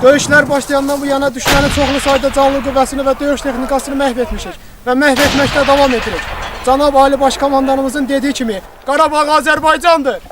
Döyüşlər başlayandan bu yana düşmənin çoxlu sayda canlı qüvvəsini və döyüş texnikasını məhv etmişik və məhv etməkdə davam edirik. Cənab Ali Başkomandanımızın dediyi kimi Qarabağ Azərbaycandır.